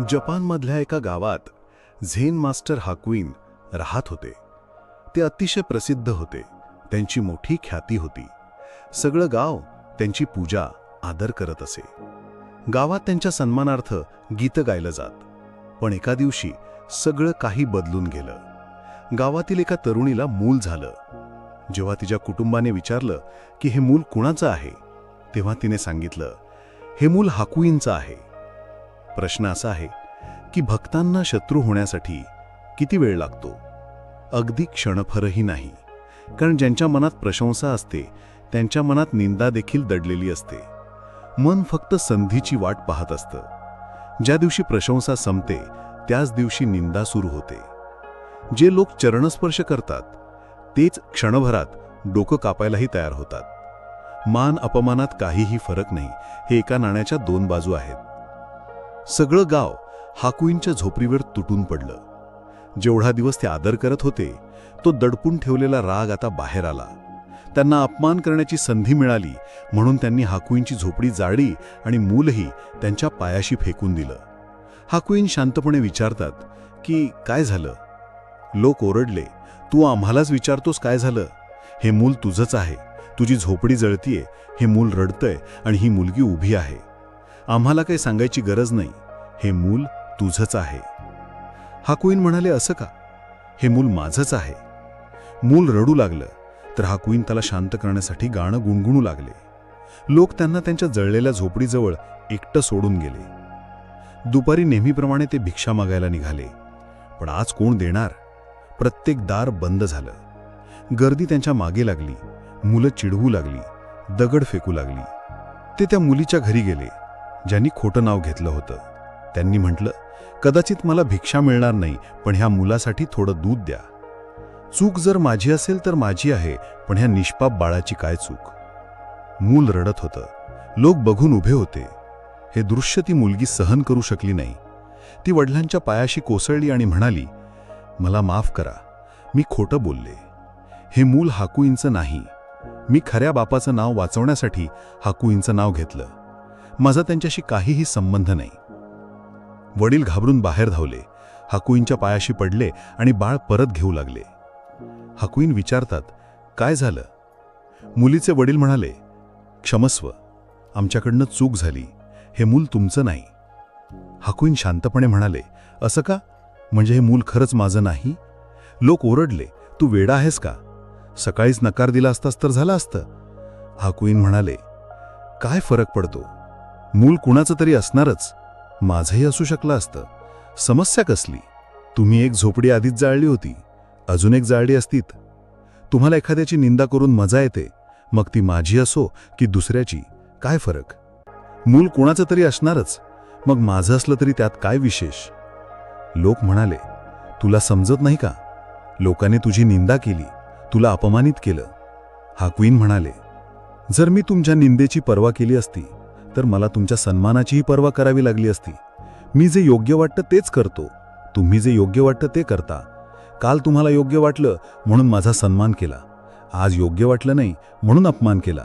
जपानमधल्या एका गावात झेन मास्टर हाकुईन राहत होते. ते अतिशय प्रसिद्ध होते. त्यांची मोठी ख्याती होती. सगळं गाव त्यांची पूजा आदर करत असे. गावात त्यांच्या सन्मानार्थ गीतं गायलं जात. पण एका दिवशी सगळं काही बदलून गेलं. गावातील एका तरुणीला मूल झालं. जेव्हा तिच्या कुटुंबाने विचारलं की हे मूल कुणाचं आहे? तेव्हा तिने सांगितलं हे मूल हाकुईंचं आहे. प्रश्न असा आहे की भक्तांना शत्रू होण्यासाठी किती वेळ लागतो? अगदी क्षणफरही नाही. कारण ज्यांच्या मनात प्रशंसा असते त्यांच्या मनात निंदा देखील दडलेली असते. मन फक्त संधीची वाट पाहत असतं. ज्या दिवशी प्रशंसा संपते त्याच दिवशी निंदा सुरू होते. जे लोक चरणस्पर्श करतात तेच क्षणभरात डोकं कापायलाही तयार होतात. मान अपमानात काहीही फरक नाही हे एका नाण्याच्या दोन बाजू आहेत. सगळं गाव हाकुईंच्या झोपडीवर तुटून पडलं. जेवढा दिवस ते आदर करत होते तो दडपून ठेवलेला राग आता बाहेर आला. त्यांना अपमान करण्याची संधी मिळाली म्हणून त्यांनी हाकुईंची झोपडी जाळली आणि मूलही त्यांच्या पायाशी फेकून दिलं. हाकुईन शांतपणे विचारतात की काय झालं? लोक ओरडले तू आम्हालाच विचारतोस काय झालं? हे मूल तुझंच आहे. तुझी झोपडी जळतीये हे मूल रडतंय आणि ही मुलगी उभी आहे. आम्हाला काही सांगायची गरज नाही. हे मूल तुझंच आहे. हाकुईन म्हणाले असं का? हे मूल माझंच आहे. मूल रडू लागलं तर हाकुईन त्याला शांत करण्यासाठी गाणं गुणगुणू लागले. लोक त्यांना त्यांच्या जळलेल्या झोपडीजवळ एकटं सोडून गेले. दुपारी नेहमीप्रमाणे ते भिक्षा मागायला निघाले. पण आज कोण देणार? प्रत्येक दार बंद झालं. गर्दी त्यांच्या मागे लागली. मुलं चिडवू लागली. दगड फेकू लागली. ते त्या मुलीच्या घरी गेले. ज्यांनी खोटं नाव घेतलं होतं. त्यांनी म्हटलं कदाचित मला भिक्षा मिळणार नाही पण ह्या मुलासाठी थोडं दूध द्या. चूक जर माझी असेल तर माझी आहे पण ह्या निष्पाप बाळाची काय चूक? मूल रडत होतं. लोक बघून उभे होते. हे दृश्य ती मुलगी सहन करू शकली नाही. ती वडिलांच्या पायाशी कोसळली आणि म्हणाली मला माफ करा. मी खोटं बोलले. हे मूल हाकुईंचं नाही. मी खऱ्या बापाचं नाव वाचवण्यासाठी हाकुईंचं नाव घेतलं. माझा त्यांच्याशी काहीही संबंध नाही. वडील घाबरून बाहेर धावले. हाकुईंच्या पायाशी पडले आणि बाळ परत घेऊ लागले. हाकुईन विचारतात काय झालं? मुलीचे वडील म्हणाले क्षमस्व आमच्याकडनं चूक झाली. हे मूल तुमचं नाही. हाकुईन शांतपणे म्हणाले असं का? म्हणजे हे मूल खरंच माझं नाही? लोक ओरडले तू वेडा आहेस का? सकाळीच नकार दिला असतास तर झालं असतं. हाकुईन म्हणाले काय फरक पडतो? मूल कुणाचं तरी असणारच. माझंही असू शकलं असतं. समस्या कसली? तुम्ही एक झोपडी आधीच जाळली होती. अजून एक जाळली असतीत. तुम्हाला एखाद्याची निंदा करून मजा येते. मग ती माझी असो की दुसऱ्याची? काय फरक? मूल कुणाचं तरी असणारच. मग माझं असलं तरी त्यात काय विशेष? लोक म्हणाले तुला समजत नाही का? लोकांनी तुझी निंदा केली. तुला अपमानित केलं. हा क्वीन म्हणाले जर मी तुमच्या निंदेची पर्वा केली असती तर मला तुमच्या सन्मानाचीही पर्वा करावी लागली असती. मी जे योग्य वाटतं तेच करतो. तुम्ही जे योग्य वाटतं ते करता. काल तुम्हाला योग्य वाटलं म्हणून माझा सन्मान केला. आज योग्य वाटलं नाही म्हणून अपमान केला.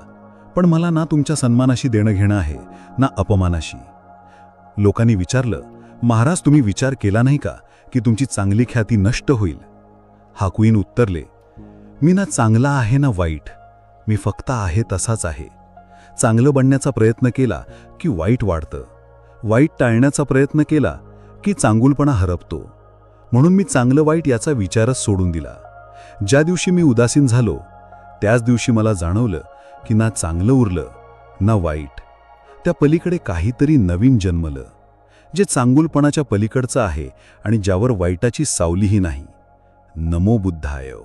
पण मला ना तुमच्या सन्मानाशी देणं घेणं आहे ना अपमानाशी. लोकांनी विचारलं महाराज तुम्ही विचार केला नाही का की तुमची चांगली ख्याती नष्ट होईल? हाकुईन उत्तरले मी ना चांगला आहे ना वाईट. मी फक्त आहे तसाच आहे. चांगलं बनण्याचा प्रयत्न केला की वाईट वाढतं. वाईट टाळण्याचा प्रयत्न केला की चांगुलपणा हरपतो. म्हणून मी चांगलं वाईट याचा विचारच सोडून दिला. ज्या दिवशी मी उदासीन झालो त्याच दिवशी मला जाणवलं की ना चांगलं उरलं ना वाईट. त्या पलीकडे काहीतरी नवीन जन्मलं जे चांगुलपणाच्या पलीकडचं आहे आणि ज्यावर वाईटाची सावलीही नाही. नमो बुद्धायव